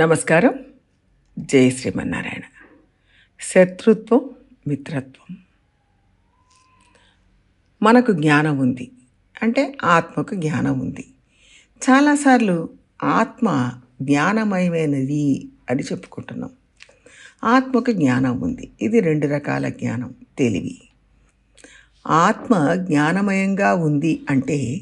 నమస్కారం. జయ శ్రీమన్నారాయణ. శత్రుత్వం మిత్రత్వం. మనకు జ్ఞానం ఉంది. అంటే ఆత్మకు జ్ఞానం ఉంది. చాలాసార్లు ఆత్మ జ్ఞానమయమైనది అని చెప్పుకుంటున్నాం. ఆత్మకు జ్ఞానం ఉంది. ఇది రెండు రకాల జ్ఞానం. తెలివి. ఆత్మ జ్ఞానమయంగా ఉంది అంటే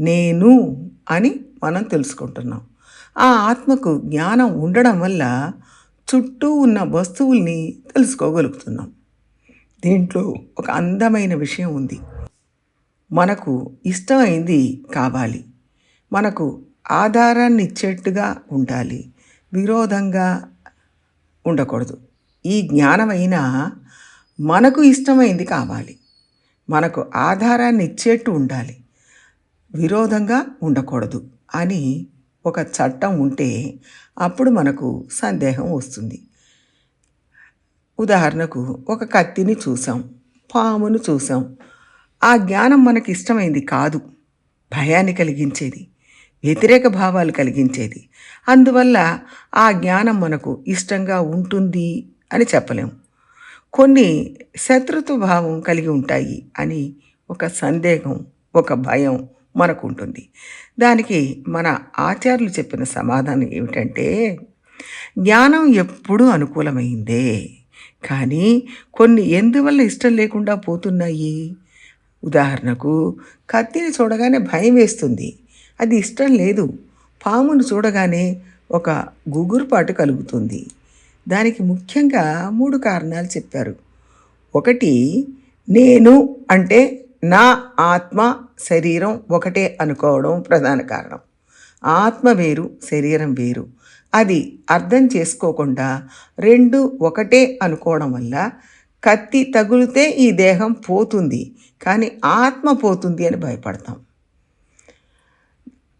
నేను అని మనం తెలుసుకుంటున్నాం. ఆ ఆత్మకు జ్ఞానం ఉండడం వల్ల చుట్టూ ఉన్న వస్తువుల్ని తెలుసుకోగలుగుతున్నాం. దీంట్లో ఒక అందమైన విషయం ఉంది. మనకు ఇష్టమైంది కావాలి. మనకు ఆధారాన్ని ఇచ్చేట్టుగా ఉండాలి. విరోధంగా ఉండకూడదు. ఈ జ్ఞానమైనా మనకు ఇష్టమైంది కావాలి. మనకు ఆధారాన్ని ఇచ్చేట్టు ఉండాలి. విరోధంగా ఉండకూడదు అని ఒక చట్టం ఉంటే అప్పుడు మనకు సందేహం వస్తుంది. ఉదాహరణకు ఒక కత్తిని చూసాం పామును చూసాం. ఆ జ్ఞానం మనకి ఇష్టమైంది కాదు భయాన్ని కలిగించేది వ్యతిరేక భావాలు కలిగించేది. అందువల్ల ఆ జ్ఞానం మనకు ఇష్టంగా ఉంటుంది అని చెప్పలేము కొన్ని శత్రుత్వ భావం కలిగి ఉంటాయి అని ఒక సందేహం ఒక భయం మనకు ఉంటుంది దానికి మన ఆచార్యులు చెప్పిన సమాధానం ఏమిటంటే జ్ఞానం ఎప్పుడూ అనుకూలమైందే కానీ కొన్ని ఎందువల్ల ఇష్టం లేకుండా పోతున్నాయి? ఉదాహరణకు కత్తిని చూడగానే భయం వేస్తుంది. అది ఇష్టం లేదు. పామును చూడగానే ఒక గుగురుపాటు కలుగుతుంది. దానికి ముఖ్యంగా మూడు కారణాలు చెప్పారు. ఒకటి నేను అంటే నా ఆత్మ శరీరం ఒకటే అనుకోవడం ప్రధాన కారణం. ఆత్మ వేరు శరీరం వేరు. అది అర్థం చేసుకోకుండా రెండు ఒకటే అనుకోవడం వల్ల కత్తి తగులితే ఈ దేహం పోతుంది కానీ ఆత్మ పోతుంది అని భయపడతాం.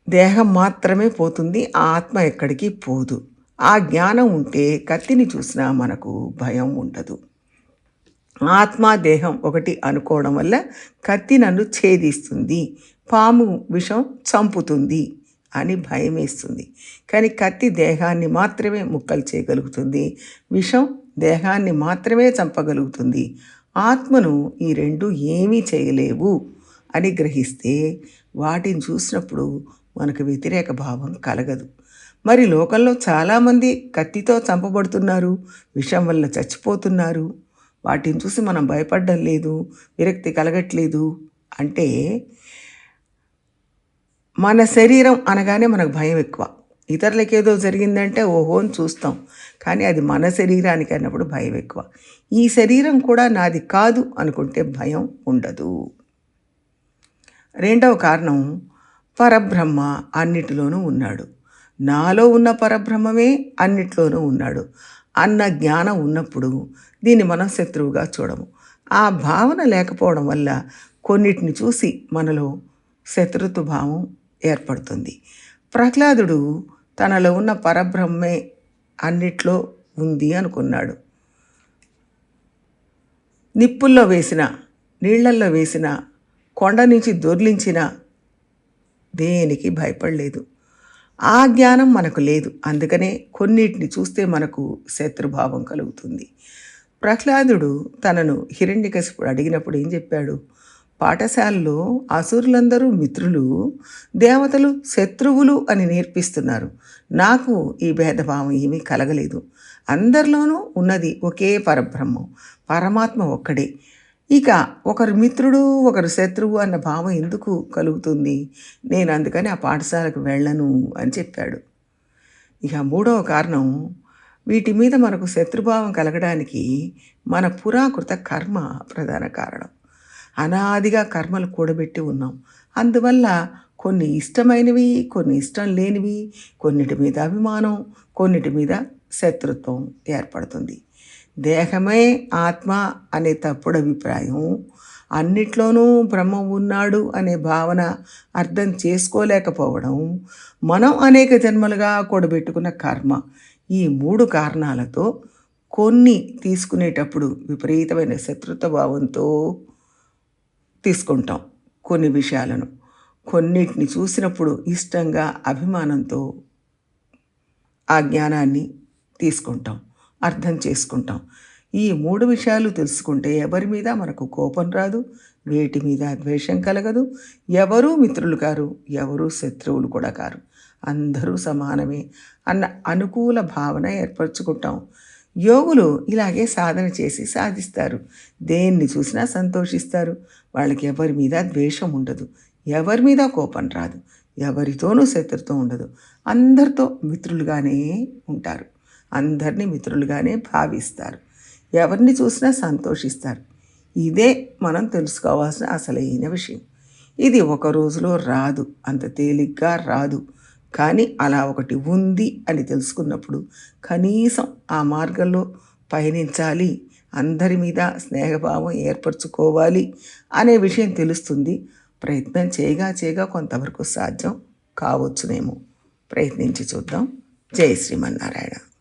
దేహం మాత్రమే పోతుంది ఆత్మ ఎక్కడికి పోదు. ఆ జ్ఞానం ఉంటే కత్తిని చూసినా మనకు భయం ఉండదు. ఆత్మ దేహం ఒకటి అనుకోవడం వల్ల కత్తి నన్ను ఛేదిస్తుంది పాము విషం చంపుతుంది అని భయం వేస్తుంది కానీ కత్తి దేహాన్ని మాత్రమే ముక్కలు చేయగలుగుతుంది విషం దేహాన్ని మాత్రమే చంపగలుగుతుంది. ఆత్మను ఈ రెండు ఏమీ చేయలేవు అని గ్రహిస్తే వాటిని చూసినప్పుడు మనకు వ్యతిరేక భావం కలగదు. మరి లోకంలో చాలామంది కత్తితో చంపబడుతున్నారు విషం వల్ల చచ్చిపోతున్నారు వాటిని చూసి మనం భయపడడం లేదు విరక్తి కలగట్లేదు అంటే మన శరీరం అనగానే మనకు భయం ఎక్కువ. ఇతరులకేదో జరిగిందంటే ఓహో అని చూస్తాం. కానీ అది మన శరీరానికి అన్నప్పుడు భయం ఎక్కువ. ఈ శరీరం కూడా నాది కాదు అనుకుంటే భయం ఉండదు. రెండవ కారణం పరబ్రహ్మ అన్నిటిలోనూ ఉన్నాడు. నాలో ఉన్న పరబ్రహ్మమే అన్నిట్లోనూ ఉన్నాడు. అన్న జ్ఞానం ఉన్నప్పుడు దీన్ని మనం శత్రువుగా చూడము. ఆ భావన లేకపోవడం వల్ల కొన్నిటిని చూసి మనలో శత్రుత్వ భావం ఏర్పడుతుంది. ప్రహ్లాదుడు తనలో ఉన్న పరబ్రహ్మే అన్నిట్లో ఉంది అనుకున్నాడు. నిప్పుల్లో వేసిన నీళ్ళల్లో వేసిన కొండ నుంచి దొర్లించిన దేనికి భయపడలేదు. ఆ జ్ఞానం మనకు లేదు. అందుకనే కొన్నిటిని చూస్తే మనకు శత్రుభావం కలుగుతుంది. ప్రహ్లాదుడు తనను హిరణ్యకశిపుడు అడిగినప్పుడు ఏం చెప్పాడు? పాఠశాలలో అసురులందరూ మిత్రులు దేవతలు శత్రువులు అని నేర్పిస్తున్నారు. నాకు ఈ భేదభావం ఏమీ కలగలేదు. అందరిలోనూ ఉన్నది ఒకే పరబ్రహ్మం. పరమాత్మ ఒక్కడే. ఇక ఒకరు మిత్రుడు ఒకరు శత్రువు అన్న భావం ఎందుకు కలుగుతుంది? నేను అందుకని ఆ పాఠశాలకు వెళ్ళను అని చెప్పాడు. ఇక మూడవ కారణం వీటి మీద మనకు శత్రుభావం కలగడానికి మన పురాకృత కర్మ ప్రధాన కారణం. అనాదిగా కర్మలు కూడబెట్టి ఉన్నాం. అందువల్ల కొన్ని ఇష్టమైనవి కొన్ని ఇష్టం లేనివి కొన్నిటి మీద అభిమానం కొన్నిటి మీద శత్రుత్వం ఏర్పడుతుంది. దేహమే ఆత్మ అనే తప్పుడు అభిప్రాయం. అన్నిట్లోనూ బ్రహ్మ ఉన్నాడు అనే భావన అర్థం చేసుకోలేకపోవడం మనం అనేక జన్మలుగా కూడబెట్టుకున్న కర్మ. ఈ మూడు కారణాలతో కొన్ని తీసుకునేటప్పుడు విపరీతమైన శత్రుత్వ భావంతో తీసుకుంటాం కొన్ని విషయాలను. కొన్నిటిని చూసినప్పుడు ఇష్టంగా అభిమానంతో ఆ జ్ఞానాన్ని తీసుకుంటాం అర్థం చేసుకుంటాం. ఈ మూడు విషయాలు తెలుసుకుంటే ఎవరి మీద మనకు కోపం రాదు వేటి మీద ద్వేషం కలగదు. ఎవరూ మిత్రులు కారు ఎవరూ శత్రువులు కూడా కారు. అందరూ సమానమే అన్న అనుకూల భావన ఏర్పరచుకుంటాం. యోగులు ఇలాగే సాధన చేసి సాధిస్తారు. దేన్ని చూసినా సంతోషిస్తారు. వాళ్ళకి ఎవరి మీద ద్వేషం ఉండదు ఎవరి మీద కోపం రాదు ఎవరితోనూ శత్రుతో ఉండదు. అందరితో మిత్రులుగానే ఉంటారు. అందరినీ మిత్రులుగానే భావిస్తారు. ఎవరిని చూసినా సంతోషిస్తారు. ఇదే మనం తెలుసుకోవాల్సిన అసలైన విషయం. ఇది ఒక రోజులో రాదు అంత తేలిగ్గా రాదు. కానీ అలా ఒకటి ఉంది అని తెలుసుకున్నప్పుడు కనీసం ఆ మార్గంలో పయనించాలి అందరి మీద స్నేహభావం ఏర్పరచుకోవాలి అనే విషయం తెలుస్తుంది. ప్రయత్నం చేయగా చేయగా కొంతవరకు సాధ్యం కావచ్చునేమో. ప్రయత్నించి చూద్దాం. జై శ్రీమన్నారాయణ.